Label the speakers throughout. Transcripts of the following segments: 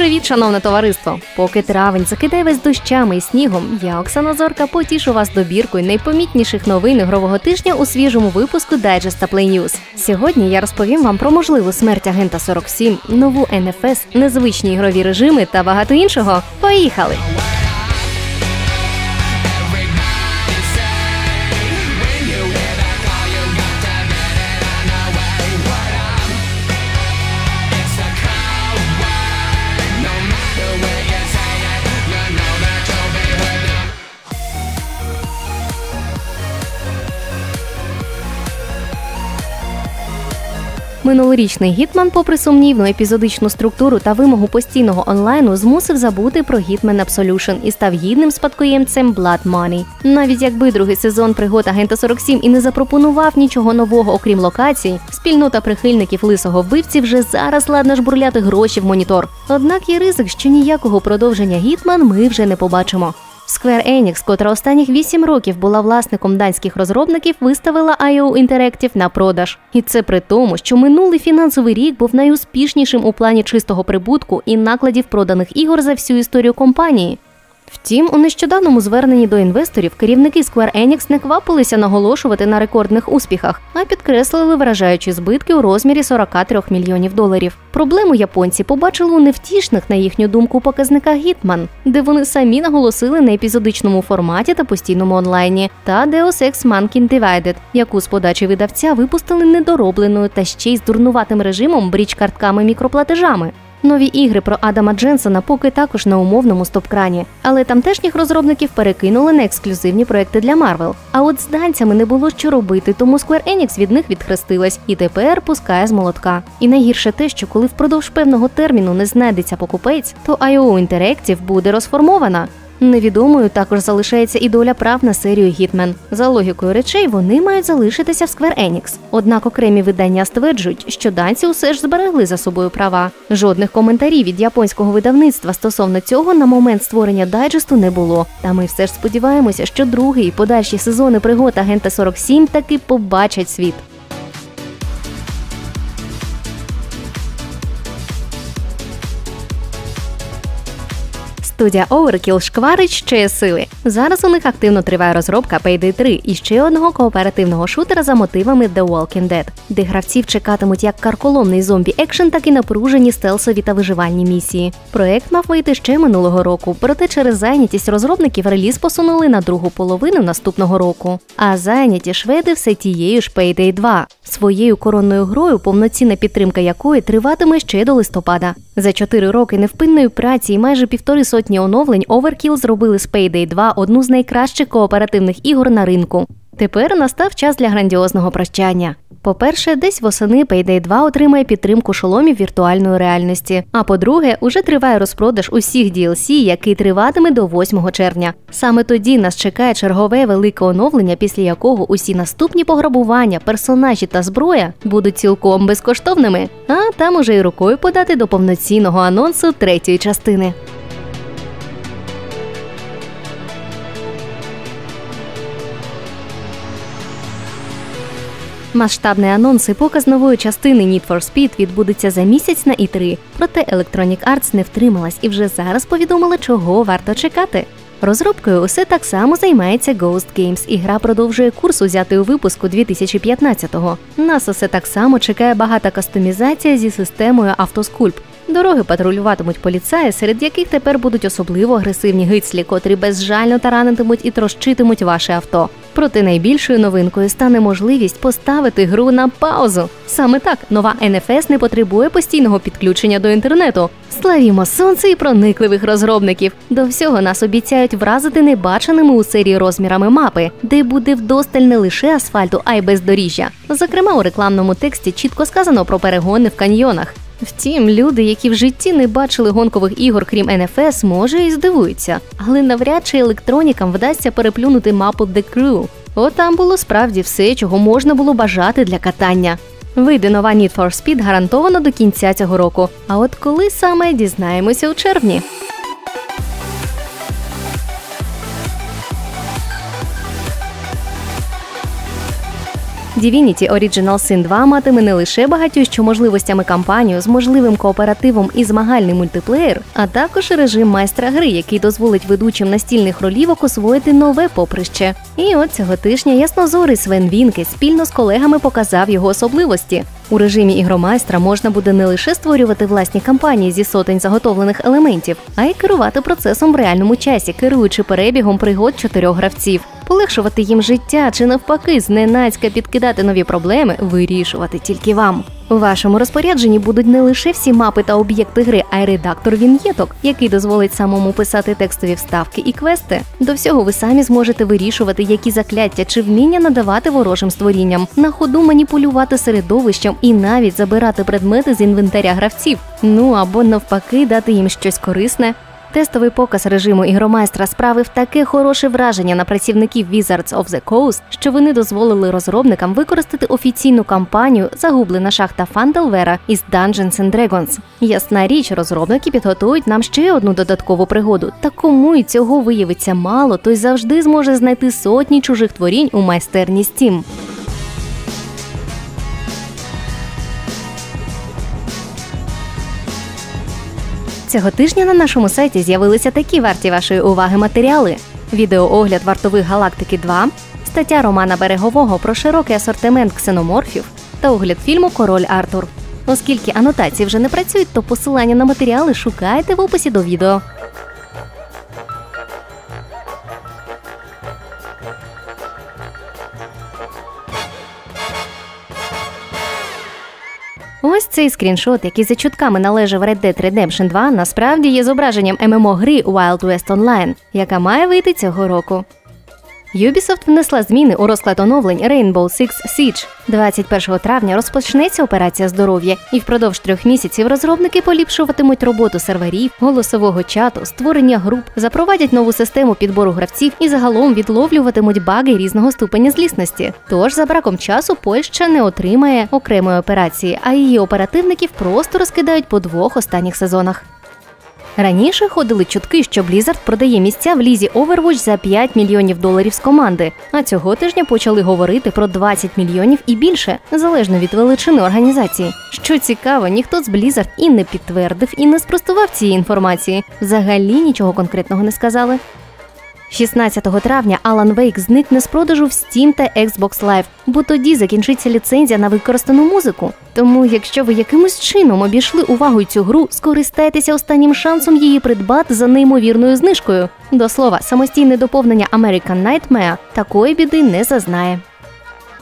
Speaker 1: Привіт, шановне товариство! Поки травень закидає весь дощами і снігом, я, Оксана Зорка, потішу вас добіркою найпомітніших новин ігрового тижня у свіжому випуску дайджеста Play News. Сьогодні я розповім вам про можливу смерть агента 47, нову НФС, незвичні ігрові режими та багато іншого. Поїхали! Минулорічний гітман, попри сумнівну епізодичну структуру та вимогу постійного онлайну, змусив забути про Hitman Absolution і став гідним спадкоємцем Blood Money. Навіть якби другий сезон пригод агента 47 і не запропонував нічого нового, окрім локацій, спільнота прихильників лисого вбивці вже зараз ладна жбурляти гроші в монітор. Однак є ризик, що ніякого продовження Гітман ми вже не побачимо. Square Enix, котра останніх 8 років була власником данських розробників, виставила IO Interactive на продаж. І це при тому, що минулий фінансовий рік був найуспішнішим у плані чистого прибутку і накладів проданих ігор за всю історію компанії. Втім, у нещодавному зверненні до інвесторів керівники Square Enix не квапилися наголошувати на рекордних успіхах, а підкреслили вражаючі збитки у розмірі 43 мільйонів доларів. Проблему японці побачили у невтішних, на їхню думку, показниках Hitman, де вони самі наголосили на епізодичному форматі та постійному онлайні, та Deus Ex Mankind Divided, яку з подачі видавця випустили недоробленою та ще й з дурнуватим режимом бріч картками мікроплатежами. Нові ігри про Адама Дженсона поки також на умовному стоп-крані, але тамтешніх розробників перекинули на ексклюзивні проекти для Марвел. А от з данцями не було що робити, тому Square Enix від них відхрестилась і тепер пускає з молотка. І найгірше те, що коли впродовж певного терміну не знайдеться покупець, то IO Interactive буде розформована. Невідомою також залишається і доля прав на серію Гітмен. За логікою речей, вони мають залишитися в Square Enix. Однак окремі видання стверджують, що данці усе ж зберегли за собою права. Жодних коментарів від японського видавництва стосовно цього на момент створення дайджесту не було. Та ми все ж сподіваємося, що другий і подальші сезони пригод агента 47 таки побачать світ. Студія Overkill шкварить ще сили. Зараз у них активно триває розробка Payday 3 і ще одного кооперативного шутера за мотивами The Walking Dead, де гравців чекатимуть як карколомний зомбі екшен, так і напружені стелсові та виживальні місії. Проект мав вийти ще минулого року, проте через зайнятість розробників реліз посунули на другу половину наступного року. А зайняті шведи все тією ж Payday 2, своєю коронною грою, повноцінна підтримка якої триватиме ще до листопада. За чотири роки невпинної праці і майже півтори сотні оновлень Overkill зробили з Payday 2 одну з найкращих кооперативних ігор на ринку. Тепер настав час для грандіозного прощання. По-перше, десь восени Payday 2 отримає підтримку шоломів віртуальної реальності. А по-друге, уже триває розпродаж усіх DLC, який триватиме до 8 червня. Саме тоді нас чекає чергове велике оновлення, після якого усі наступні пограбування, персонажі та зброя будуть цілком безкоштовними. А там уже й рукою подати до повноцінного анонсу третьої частини. Масштабний анонс і показ нової частини Need for Speed відбудеться за місяць на І3. Проте Electronic Arts не втрималась і вже зараз повідомила, чого варто чекати. Розробкою усе так само займається Ghost Games, і гра продовжує курс узятий у випуску 2015-го. Нас усе так само чекає багата кастомізація зі системою автоскульп. Дороги патрулюватимуть поліцаї, серед яких тепер будуть особливо агресивні гицлі, котрі безжально таранитимуть і трощитимуть ваше авто. Проте найбільшою новинкою стане можливість поставити гру на паузу. Саме так нова НФС не потребує постійного підключення до інтернету. Славімо сонце і проникливих розробників. До всього нас обіцяють вразити небаченими у серії розмірами мапи, де буде вдосталь не лише асфальту, а й бездоріжжя. Зокрема, у рекламному тексті чітко сказано про перегони в каньйонах. Втім, люди, які в житті не бачили гонкових ігор, крім НФС, може і здивуються, але навряд чи електронікам вдасться переплюнути мапу The Crew. От там було справді все, чого можна було бажати для катання. Вийде нова Need for Speed гарантовано до кінця цього року. А от коли саме дізнаємося у червні. Divinity Original Sin 2 матиме не лише багатющу можливостями кампанію з можливим кооперативом і змагальний мультиплеєр, а також режим майстра гри, який дозволить ведучим настільних ролівок освоїти нове поприще. І от цього тижня яснозорий Свен Вінки спільно з колегами показав його особливості. У режимі ігромайстра можна буде не лише створювати власні кампанії зі сотень заготовлених елементів, а й керувати процесом в реальному часі, керуючи перебігом пригод чотирьох гравців, полегшувати їм життя чи навпаки, зненацька підкидати нові проблеми, вирішувати тільки вам. У вашому розпорядженні будуть не лише всі мапи та об'єкти гри, а й редактор він'єток, який дозволить самому писати текстові вставки і квести. До всього ви самі зможете вирішувати, які закляття чи вміння надавати ворожим створінням, на ходу маніпулювати середовищем і навіть забирати предмети з інвентаря гравців. Ну або навпаки, дати їм щось корисне. Тестовий показ режиму ігромайстра справив таке хороше враження на працівників Wizards of the Coast, що вони дозволили розробникам використати офіційну кампанію Загублена шахта Фанделвера із Dungeons and Dragons. Ясна річ, розробники підготують нам ще одну додаткову пригоду. Та кому і цього виявиться мало, той завжди зможе знайти сотні чужих творінь у майстерні Steam. Цього тижня на нашому сайті з'явилися такі варті вашої уваги матеріали: відеоогляд вартових галактики 2, стаття Романа Берегового про широкий асортимент ксеноморфів та огляд фільму Король Артур. Оскільки анотації вже не працюють, то посилання на матеріали шукайте в описі до відео. Ось цей скріншот, який за чутками належав Red Dead Redemption 2, насправді є зображенням ММО гри Wild West Online, яка має вийти цього року. Ubisoft внесла зміни у розклад оновлень Rainbow Six Siege. 21 травня розпочнеться операція здоров'я, і впродовж трьох місяців розробники поліпшуватимуть роботу серверів, голосового чату, створення груп, запровадять нову систему підбору гравців і загалом відловлюватимуть баги різного ступеня злісності. Тож за браком часу Польща не отримає окремої операції, а її оперативників просто розкидають по двох останніх сезонах. Раніше ходили чутки, що Blizzard продає місця в лізі Overwatch за 5 мільйонів доларів з команди. А цього тижня почали говорити про 20 мільйонів і більше, залежно від величини організації. Що цікаво, ніхто з Blizzard і не підтвердив, і не спростував цієї інформації. Взагалі нічого конкретного не сказали. 16 травня Alan Wake зникне з продажу в Steam та Xbox Live, бо тоді закінчиться ліцензія на використану музику. Тому, якщо ви якимось чином обійшли увагою цю гру, скористайтеся останнім шансом її придбати за неймовірною знижкою. До слова, самостійне доповнення American Nightmare такої біди не зазнає.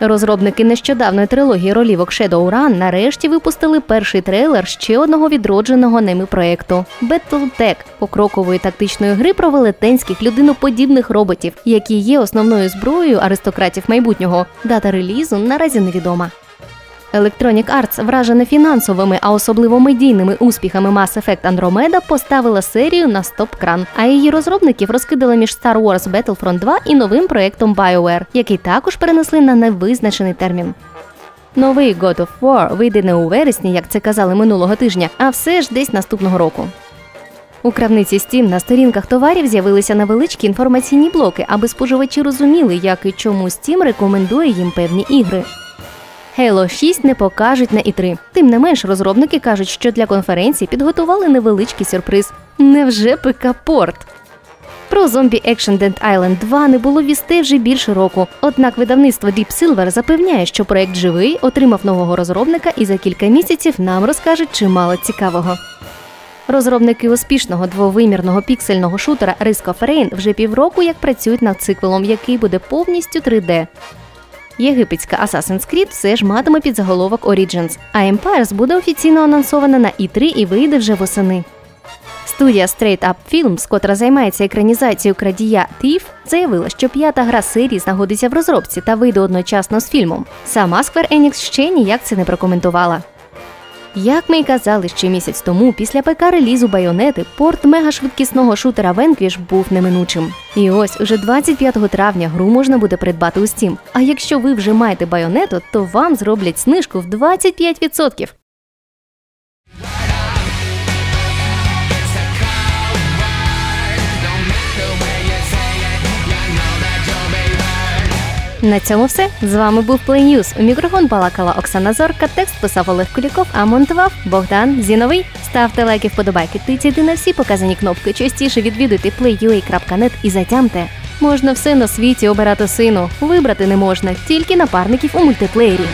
Speaker 1: Розробники нещодавної трилогії ролівок Shadowrun нарешті випустили перший трейлер ще одного відродженого ними проекту Battletech – покрокової тактичної гри про велетенських людиноподібних роботів, які є основною зброєю аристократів майбутнього. Дата релізу наразі невідома. Electronic Arts, вражена фінансовими, а особливо медійними успіхами Mass Effect Andromeda, поставила серію на стоп-кран, а її розробників розкидали між Star Wars Battlefront 2 і новим проєктом BioWare, який також перенесли на невизначений термін. Новий God of War вийде не у вересні, як це казали минулого тижня, а все ж десь наступного року. У крамниці Steam на сторінках товарів з'явилися невеличкі інформаційні блоки, аби споживачі розуміли, як і чому Steam рекомендує їм певні ігри. Halo 6 не покажуть на І3. Тим не менш, розробники кажуть, що для конференції підготували невеличкий сюрприз. Невже ПК-порт? Про зомбі Action Dead Island 2 не було вісти вже більше року. Однак видавництво Deep Silver запевняє, що проект живий, отримав нового розробника і за кілька місяців нам розкажуть чимало цікавого. Розробники успішного двовимірного піксельного шутера Risk of Rain вже півроку як працюють над циклом, який буде повністю 3D. Єгипетська Assassin's Creed все ж матиме підзаголовок Origins, а Empires буде офіційно анонсована на І3 і вийде вже восени. Студія Straight Up Films, котра займається екранізацією крадія Thief, заявила, що п'ята гра серії знаходиться в розробці та вийде одночасно з фільмом. Сама Square Enix ще ніяк це не прокоментувала. Як ми й казали ще місяць тому, після ПК релізу байонети порт мегашвидкісного шутера Венквіш був неминучим. І ось уже 25 травня гру можна буде придбати у Steam. А якщо ви вже маєте байонету, то вам зроблять знижку в 25%. На цьому все. З вами був Play News. У мікрофон балакала Оксана Зорка, текст писав Олег Куліков, а монтував Богдан Зіновий. Ставте лайки вподобайки, тицяйте на всі показані кнопки. Частіше відвідуйте playua.net і затямте. Можна все на світі обирати сину. Вибрати не можна, тільки напарників у мультиплеєрі.